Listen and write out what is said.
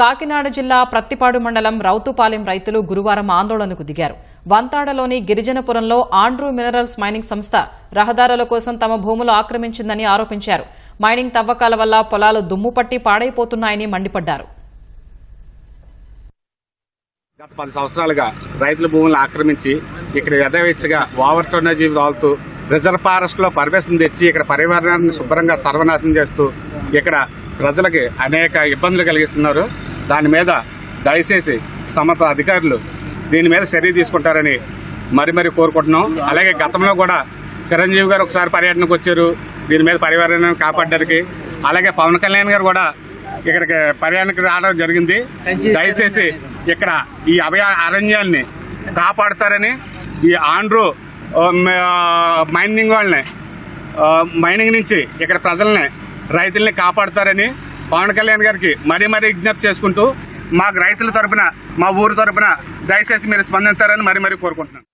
కాకినాడ జిల్లా ప్రత్తిపాడు మండలం రౌతుపాలెం రైతులు గురువారం ఆందోళనకు దిగారు. వంతాడలోని గిరిజనపురంలో ఆండ్రూ మినరల్స్ మైనింగ్ సంస్థ రహదారుల కోసం తమ భూములు ఆక్రమించిందని ఆరోపించారు. మైనింగ్ తవ్వకాల వల్ల పొలాలు దుమ్ముపట్టి పాడైపోతున్నాయని మండిపడ్డారు. గత పది సంవత్సరాలుగా రైతుల భూములను ఆక్రమించి ఇక్కడ యథావేచ్ఛగా ఓవర్ టోనేజీ వాళ్తూ రిజర్వ్ ఫారెస్ట్లో పర్మిషన్ తెచ్చి ఇక్కడ పర్యావరణాన్ని శుభ్రంగా సర్వనాశనం చేస్తూ ఇక్కడ ప్రజలకి అనేక ఇబ్బందులు కలిగిస్తున్నారు. దాని మీద దయచేసి సమత అధికారులు దీని మీద చర్య తీసుకుంటారని మరి మరి కోరుకుంటున్నాం. అలాగే గతంలో కూడా చిరంజీవి గారు ఒకసారి పర్యటనకు వచ్చారు. దీని మీద పర్యావరణాన్ని కాపాడడానికి. అలాగే పవన్ కళ్యాణ్ గారు కూడా ఇక్కడికి పర్యాటనకు రావడం జరిగింది. దయచేసి ఇక్కడ ఈ అభయ అరణ్యాల్ని కాపాడుతారని ఈ ఆండ్రూ మైనింగ్ వాళ్ళని మైనింగ్ నుంచి ఇక్కడ ప్రజల్ని రైతుల్ని కాపాడుతారని పవన్ కళ్యాణ్ గారికి మరీ మరీ విజ్ఞప్తి చేసుకుంటూ మాకు రైతుల తరపున మా ఊరు తరపున దయచేసి మీరు స్పందిస్తారని మరీ మరీ కోరుకుంటున్నాను.